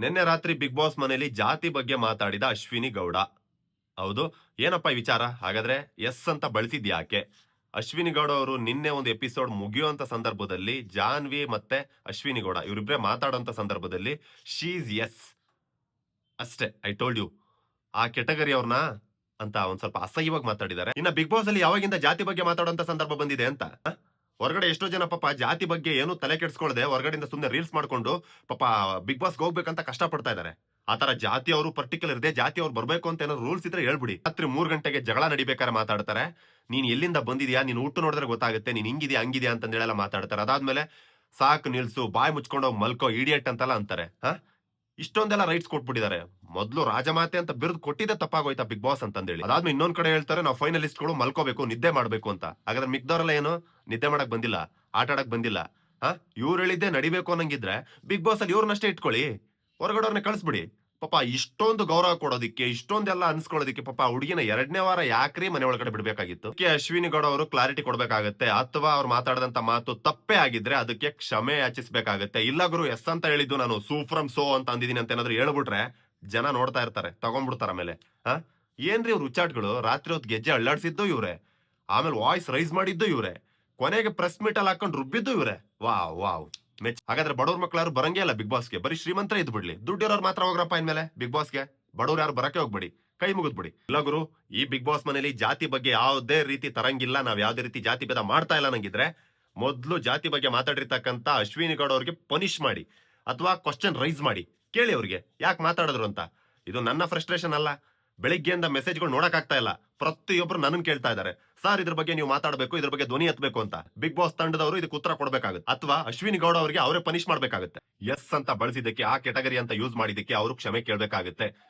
ನಿನ್ನೆ ರಾತ್ರಿ big boss ಮನೆಯಲ್ಲಿ ಜಾತಿ ಬಗ್ಗೆ ಮಾತಾಡಿದ ಅಶ್ವಿನಿ ಗೌಡ. ಹೌದು, ಏನಪ್ಪ ವಿಚಾರ? ಹಾಗಾದ್ರೆ ಎಸ್ ಅಂತ ಬಳಸಿದ್ ಯಾಕೆ ಅಶ್ವಿನಿ ಗೌಡ ಅವರು ನಿನ್ನೆ ಒಂದು ಎಪಿಸೋಡ್ ಮುಗಿಯುವಂತ ಸಂದರ್ಭದಲ್ಲಿ ಜಾನ್ವಿ ಮತ್ತೆ ಅಶ್ವಿನಿ ಗೌಡ ಇವರಿಬ್ರೆ ಮಾತಾಡುವಂತ ಸಂದರ್ಭದಲ್ಲಿ ಶೀಸ್ ಎಸ್ ಅಷ್ಟೇ ಐ ಟೋಲ್ಡ್ ಯು ಆ ಕೆಟಗರಿ ಅವ್ರನ್ನ ಅಂತ ಒಂದ್ ಸ್ವಲ್ಪ ಅಸಹ್ಯವಾಗಿ ಮಾತಾಡಿದ್ದಾರೆ. ಇನ್ನ ಬಿಗ್ ಬಾಸ್ ಅಲ್ಲಿ ಯಾವಾಗಿಂದ ಜಾತಿ ಬಗ್ಗೆ ಮಾತಾಡುವಂತ ಸಂದರ್ಭ ಬಂದಿದೆ ಅಂತ? ಹೊರಗಡೆ ಎಷ್ಟೋ ಜನ ಪಾಪ ಜಾತಿ ಬಗ್ಗೆ ಏನು ತಲೆ ಕೆಡಿಸ್ಕೊಳ್ಳದೆ ಹೊರಗಡೆಯಿಂದ ಸುಮ್ಮನೆ ರೀಲ್ಸ್ ಮಾಡ್ಕೊಂಡು ಪಾಪ ಬಿಗ್ ಬಾಸ್ಗೆ ಹೋಗ್ಬೇಕಂತ ಕಷ್ಟ ಪಡ್ತಾ ಇದಾರೆ ಆತರ ಜಾತಿ ಅವರು ಪರ್ಟಿಕ್ಯುಲರ್ ಇದೆ ಜಾತಿ ಅವ್ರು ಬರಬೇಕು ಅಂತ ಏನಾದ್ರು ರೂಲ್ಸ್ ಇದ್ರೆ ಹೇಳ್ಬಿಡಿ. ರಾತ್ರಿ ಮೂರ್ ಗಂಟೆಗೆ ಜಗಳ ನಡಿಬೇಕಾದ್ರೆ ಮಾತಾಡ್ತಾರೆ. ನೀನ್ ಎಲ್ಲಿಂದ ಬಂದಿದ್ಯಾ? ನೀನ್ ಹುಟ್ಟು ನೋಡಿದ್ರೆ ಗೊತ್ತಾಗುತ್ತೆ. ನೀನ್ ಹಿಂಗಿದ್ಯಾ, ಹಂಗಿದ್ಯಾ ಅಂತಂದೇಳೆಲ್ಲ ಮಾತಾಡ್ತಾರೆ. ಅದಾದ್ಮೇಲೆ ಸಾಕು ನಿಲ್ಸು, ಬಾಯ್ ಮುಚ್ಕೊಂಡು ಹೋಗ್ ಮಲ್ಕೋ ಇಡಿಯಟ್ ಅಂತೆಲ್ಲ ಅಂತಾರೆ. ಹ? ಇಷ್ಟೊಂದೆಲ್ಲ ರೈಟ್ಸ್ ಕೊಟ್ಬಿಟ್ಟಿದ್ದಾರೆ. ಮೊದಲು ರಾಜಮಾತೆ ಅಂತ ಬಿರುದು ಕೊಟ್ಟಿದ್ದೆ ತಪ್ಪಾಗೋಯ್ತಾ ಬಿಗ್ ಬಾಸ್ ಅಂತಂದೇಳಿ. ಅದಾದ್ಮೇಲೆ ಇನ್ನೊಂದ್ ಕಡೆ ಹೇಳ್ತಾರೆ, ನಾವು ಫೈನಲಿಸ್ಟ್ಗಳು ಮಲ್ಕೋಬೇಕು, ನಿದ್ದೆ ಮಾಡಬೇಕು ಅಂತ. ಹಾಗಾದ್ರೆ ಮಿಕ್ದವ್ರೆಲ್ಲ ಏನು? ನಿದ್ದೆ ಮಾಡಕ್ ಬಂದಿಲ್ಲ, ಆಟ ಆಡಕ್ ಬಂದಿಲ್ಲ. ಹ? ಇವ್ರು ಹೇಳಿದ್ದೆ ನಡಿಬೇಕು ಅನ್ನಂಗಿದ್ರೆ ಬಿಗ್ ಬಾಸ್ ಅಲ್ಲಿ ಇವ್ರನ್ನಷ್ಟೇ ಇಟ್ಕೊಳ್ಳಿ. ಹೊರಗಡೆಯವ್ರನ್ನ ಕಳಿಸ್ಬಿಡಿ. ಪಾಪ ಇಷ್ಟೊಂದು ಗೌರವ ಕೊಡೋದಿಕ್ಕೆ, ಇಷ್ಟೊಂದೆಲ್ಲ ಅನ್ಸ್ಕೊಳ್ಳೋದಿಕ್ಕೆ ಪಾಪ ಹುಡುಗಿನ ಎರಡನೇ ವಾರ ಯಾಕ್ರಿ ಮನೆ ಒಳಗಡೆ ಬಿಡಬೇಕಾಗಿತ್ತು? ಕೆ ಅಶ್ವಿನಿ ಗೌಡ ಅವರು ಕ್ಲಾರಿಟಿ ಕೊಡ್ಬೇಕಾಗತ್ತೆ, ಅಥವಾ ಅವ್ರು ಮಾತಾಡಿದಂತ ಮಾತು ತಪ್ಪೇ ಆಗಿದ್ರೆ ಅದಕ್ಕೆ ಕ್ಷಮೆ ಯಾಚಿಸ್ಬೇಕಾಗತ್ತೆ. ಇಲ್ಲ ಗುರು, ಎಸ್ ಅಂತ ಹೇಳಿದ್ದು ನಾನು ಸೂಫ್ರಮ್ ಸೋ ಅಂತ ಅಂದಿದ್ದೀನಿ ಅಂತ ಏನಾದ್ರು ಹೇಳ್ಬಿಟ್ರೆ ಜನ ನೋಡ್ತಾ ಇರ್ತಾರೆ, ತಗೊಂಡ್ಬಿಡ್ತಾರ ಆಮೇಲೆ. ಹಾ? ಏನ್ರಿ ಇವ್ರು ಹುಚ್ಚಾಟ್ಗಳು? ರಾತ್ರಿ ಹೊತ್ತು ಗೆಜ್ಜೆ ಅಳ್ಳಾಡ್ಸಿದ್ದು ಇವ್ರೆ. ಆಮೇಲೆ ವಾಯ್ಸ್ ರೈಸ್ ಮಾಡಿದ್ದು ಇವ್ರೆ. ಕೊನೆಗೆ ಪ್ರೆಸ್ ಮೀಟ್ ಅಲ್ಲಿ ಹಾಕೊಂಡು ರುಬ್ಬಿದ್ದು ಇವ್ರೆ. Wow wow. ಮೆಚ್ ಹಾಗಾದ್ರೆ ಬಡವ್ರ ಮಕ್ಳು ಬರಂಗೇ ಇಲ್ಲ ಬಿಗ್ ಬಾಸ್ಗೆ ಬರೀ ಶ್ರೀಮಂತರ ಇದ್ ಬಿಡ್ಲಿ. ದುಡ್ಡಿರೋರು ಮಾತ್ರ ಹೋಗ್ರಪ್ಪ ಇನ್ಮೇಲೆ ಬಿಗ್ ಬಾಸ್ಗೆ ಬಡವ್ರು ಯಾರು ಬರಕ್ಕೆ ಹೋಗ್ಬೇಡಿ. ಕೈ ಮುಗಿದ್ಬಿಡಿ ಇಲ್ಲ ಗುರು, ಈ ಬಿಗ್ ಬಾಸ್ ಮನೇಲಿ ಜಾತಿ ಬಗ್ಗೆ ಯಾವುದೇ ರೀತಿ ತರಂಗಿಲ್ಲ. ನಾವ್ ಯಾವ್ದೇ ರೀತಿ ಜಾತಿ ಭೇದ ಮಾಡ್ತಾ ಇಲ್ಲ ನಂಗಿದ್ರೆ, ಮೊದ್ಲು ಜಾತಿ ಬಗ್ಗೆ ಮಾತಾಡಿರ್ತಕ್ಕಂತ ಅಶ್ವಿನಿ ಗೌಡ ಅವ್ರಿಗೆ ಪನಿಷ್ ಮಾಡಿ, ಅಥವಾ ಕ್ವಶನ್ ರೈಸ್ ಮಾಡಿ. ಕೇಳಿ ಅವ್ರಿಗೆ. ಯಾಕೆ ಮಾತಾಡಿದ್ರು ಅಂತ? ಇದು ನನ್ನ ಫ್ರಸ್ಟ್ರೇಷನ್ ಅಲ್ಲ. ಬೆಳಿಗ್ಗೆಯಿಂದ ಮೆಸೇಜ್ಗಳು ನೋಡಕ್ ಆಗ್ತಾ ಇಲ್ಲ. ಪ್ರತಿಯೊಬ್ರು ನನ್ನ ಕೇಳ್ತಾ ಇದ್ದಾರೆ. ಸರ್ ಇದ್ರ ಬಗ್ಗೆ ನೀವು ಮಾತಾಡಬೇಕು, ಇದ್ರ ಬಗ್ಗೆ ಧ್ವನಿ ಎತ್ತಬೇಕು ಅಂತ. ಬಿಗ್ ಬಾಸ್ ತಂಡದವರು ಇದಕ್ಕೆ ಉತ್ತರ ಕೊಡಬೇಕಾಗುತ್ತೆ. ಅಥವಾ ಅಶ್ವಿನಿ ಗೌಡ ಅವರಿಗೆ ಅವರೇ ಪನಿಷ್ ಮಾಡಬೇಕಾಗುತ್ತೆ. ಎಸ್ ಅಂತ ಬಳಸಿದ್ದಕ್ಕೆ, ಆ ಕೆಟಗರಿ ಅಂತ ಯೂಸ್ ಮಾಡಿದ್ದಕ್ಕೆ ಅವರು ಕ್ಷಮೆ ಕೇಳಬೇಕಾಗುತ್ತೆ.